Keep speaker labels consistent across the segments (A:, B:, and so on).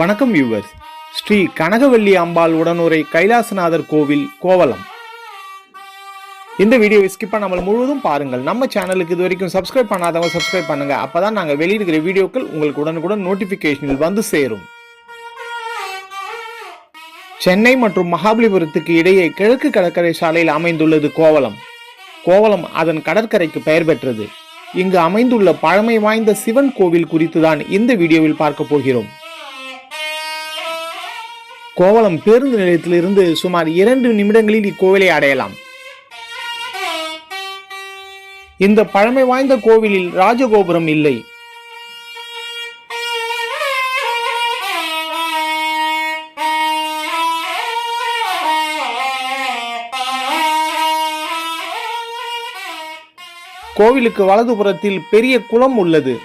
A: வணக்கம் வியூவர்ஸ் ஸ்ரீ கனகவல்லி அம்பாள் உடனுரை கைலாசநாதர் கோவில் கோவலம் இந்த வீடியோவை ஸ்கிப் பண்ணாமல் முழுவதும் பாருங்கள். நம்ம சேனலுக்கு இது வரைக்கும் சப்ஸ்கிரைப் பண்ணாதவங்க சப்ஸ்கிரைப் பண்ணுங்க. அப்பதான் நாங்கள் வெளியிடுகிற வீடியோக்கள் உங்களுக்கு உடனுக்குடன் நோட்டிபிகேஷனில் வந்து சேரும். சென்னை மற்றும் மகாபலிபுரத்துக்கு இடையே கிழக்கு கடற்கரை சாலையில் அமைந்துள்ளது கோவலம் கோவலம் அதன் கடற்கரைக்கு பெயர் பெற்றது. இங்கு அமைந்துள்ள பழமை வாய்ந்த சிவன் கோவில் குறித்து தான் இந்த வீடியோவில் பார்க்க போகிறோம். கோவலம் பேருந்து நிலையத்திலிருந்து சுமார் இரண்டு நிமிடங்களில் இக்கோவிலை அடையலாம். இந்த பழமை வாய்ந்த கோவிலில் ராஜகோபுரம் இல்லை. கோவிலுக்கு வலதுபுறத்தில் பெரிய குளம் உள்ளது.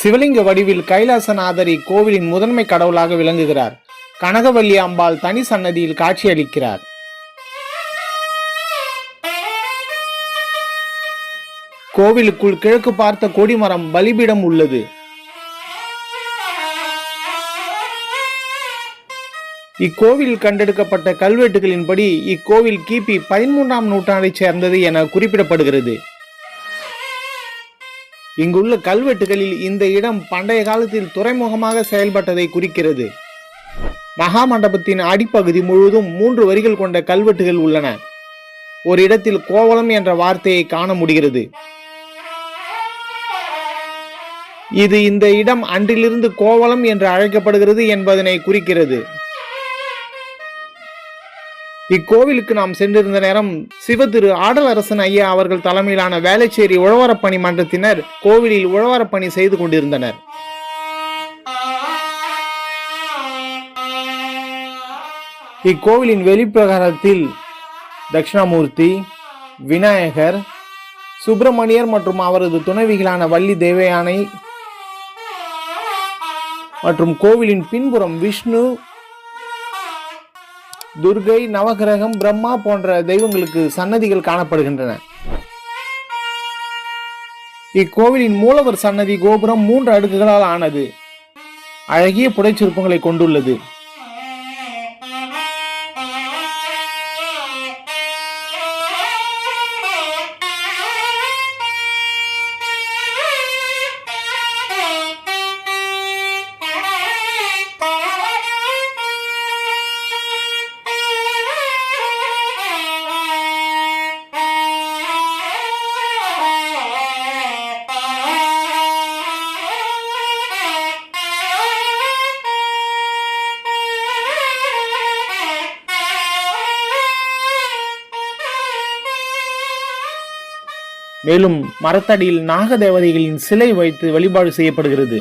A: சிவலிங்க வடிவில் கைலாசநாதரி கோவிலின் முதன்மை கடவுளாக விளங்குகிறார். கனகவல்லி அம்பாள் தனி சன்னதியில் காட்சியளிக்கிறார். கோவிலுக்குள் கிழக்கு பார்த்த கொடிமரம் பலிபீடம் உள்ளது. இக்கோவில் கண்டெடுக்கப்பட்ட கல்வெட்டுகளின்படி இக்கோவில் கிபி பதிமூன்றாம் நூற்றாண்டைச் சேர்ந்தது என குறிப்பிடப்படுகிறது. இங்குள்ள கல்வெட்டுகளில் இந்த இடம் பண்டைய காலத்தில் துறைமுகமாக செயல்பட்டதை குறிக்கிறது. மகாமண்டபத்தின் அடிப்பகுதி முழுவதும் மூன்று வரிகள் கொண்ட கல்வெட்டுகள் உள்ளன. ஒரு இடத்தில் கோவலம் என்ற வார்த்தையை காண முடிகிறது. இது இந்த இடம் அன்றிலிருந்து கோவலம் என்று அழைக்கப்படுகிறது என்பதனை குறிக்கிறது. இக்கோவிலுக்கு நாம் சென்றிருந்த நேரம் சிவதிரு ஆடலரசன் ஐயா அவர்கள் தலைமையிலான வேளச்சேரி உழவரப்பணி மன்றத்தினர் கோவிலில் உழவரப்பணி செய்து கொண்டிருந்தனர். இக்கோவிலின் வெளிப்பிரகாரத்தில் தட்சிணாமூர்த்தி விநாயகர் சுப்பிரமணியர் மற்றும் அவரது துணைவிகளான வள்ளி தேவயானை மற்றும் கோவிலின் பின்புறம் விஷ்ணு துர்கை நவகிரகம் பிரம்மா போன்ற தெய்வங்களுக்கு சன்னதிகள் காணப்படுகின்றன. இக்கோவிலின் மூலவர் சன்னதி கோபுரம் மூன்று அடுக்குகளால் ஆனது. அழகிய புடைச்சிற்பங்களை கொண்டுள்ளது. மேலும் மரத்தடியில் நாகதேவதைகளின் சிலை வைத்து வழிபாடு செய்யப்படுகிறது.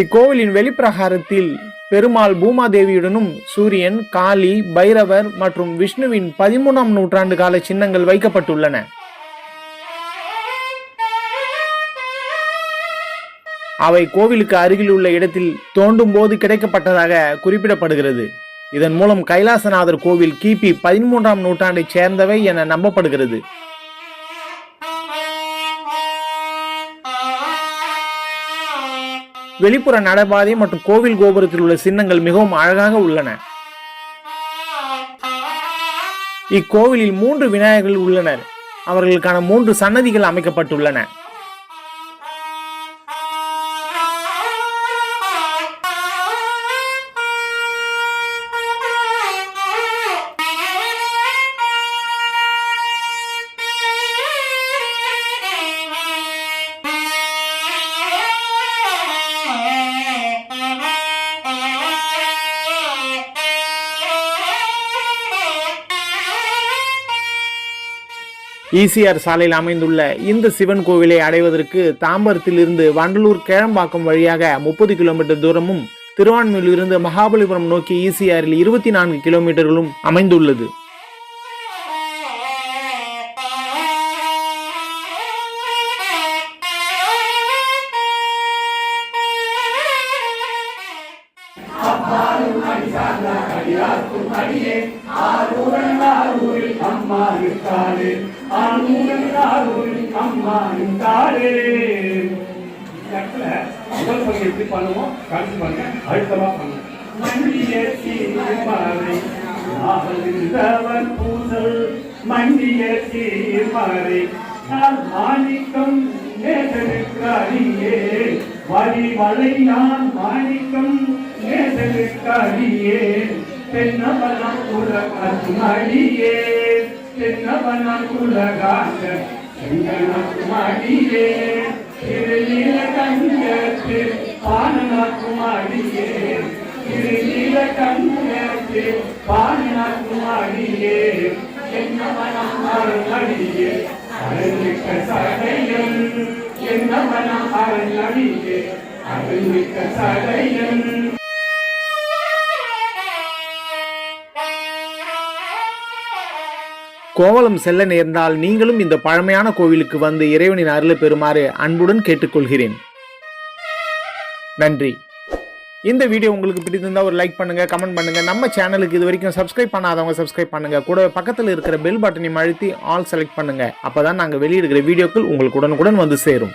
A: இக்கோவிலின் வெளிப்பிரகாரத்தில் பெருமாள் பூமாதேவியுடனும் சூரியன் காளி பைரவர் மற்றும் விஷ்ணுவின் பதிமூணாம் நூற்றாண்டு கால சின்னங்கள் வைக்கப்பட்டுள்ளன. அவை கோவிலுக்கு அருகில் உள்ள இடத்தில் தோண்டும் போது கிடைக்கப்பட்டதாக குறிப்பிடப்படுகிறது. இதன் மூலம் கைலாசநாதர் கோவில் கிபி பதிமூன்றாம் நூற்றாண்டைச் சேர்ந்தவை என நம்பப்படுகிறது. வெளிப்புற நடைபாதை மற்றும் கோவில் கோபுரத்தில் உள்ள சின்னங்கள் மிகவும் அழகாக உள்ளன. இக்கோவிலில் மூன்று விநாயகர்கள் உள்ளனர். அவர்களுக்கான மூன்று சன்னதிகள் அமைக்கப்பட்டுள்ளன. ஈசிஆர் சாலையில் அமைந்துள்ள இந்த சிவன் கோவிலை அடைவதற்கு தாம்பரத்திலிருந்து வண்டலூர் கிழம்பாக்கம் வழியாக முப்பது கிலோமீட்டர் தூரமும் திருவான்மையிலிருந்து மகாபலிபுரம் நோக்கி ஈசிஆரில் இருபத்தி நான்கு கிலோமீட்டர்களும் அமைந்துள்ளது.
B: அம்மானுக்காளே ஆனூரில் அம்மானுக்காளே இடத்துல முதல் பகுதி எப்படி பண்ணுவோம். கடைசி பாருங்க. அழுத்தமா பண்ணுவோம். மண்டிய சீர்மறை நாவலிந்தவன் பூசல். மண்டிய சீர்மறை நான் மாணிக்கம் நேசனுக்காரியே வழி வளை நான் மாணிக்கம் நேசனுக்காரியே தென்னவனம் உலகமடியே தென்னவனம் உலகாக செங்கனக்குமாடியே திருநீல கண்கத்து பானனக்குமாடியே திருநீல கண்கத்து பானனக்குமாடியே தென்னவனம் அருளடியே அருள்மிக்க சடையன். என்னவனம் அருளடியே அருள்மிக்க சடையன்.
A: கோவலம் செல்ல நேர்ந்தால் நீங்களும் இந்த பழமையான கோவிலுக்கு வந்து இறைவனின் அருளை பெறுமாறு அன்புடன் கேட்டுக்கொள்கிறேன். நன்றி. இந்த வீடியோ உங்களுக்கு பிடித்திருந்தால் ஒரு லைக் பண்ணுங்கள் கமெண்ட் பண்ணுங்கள் நம்ம சேனலுக்கு இது வரைக்கும் சப்ஸ்கிரைப் பண்ணாதவங்க சப்ஸ்கிரைப் பண்ணுங்கள் கூட பக்கத்தில் இருக்கிற பெல் பட்டனையும் அழுத்தி ஆல் செலக்ட் பண்ணுங்கள் அப்போ தான் நாங்கள் வெளியிடுகிற வீடியோக்கள் உங்களுக்கு உடனுக்குடன் வந்து சேரும்.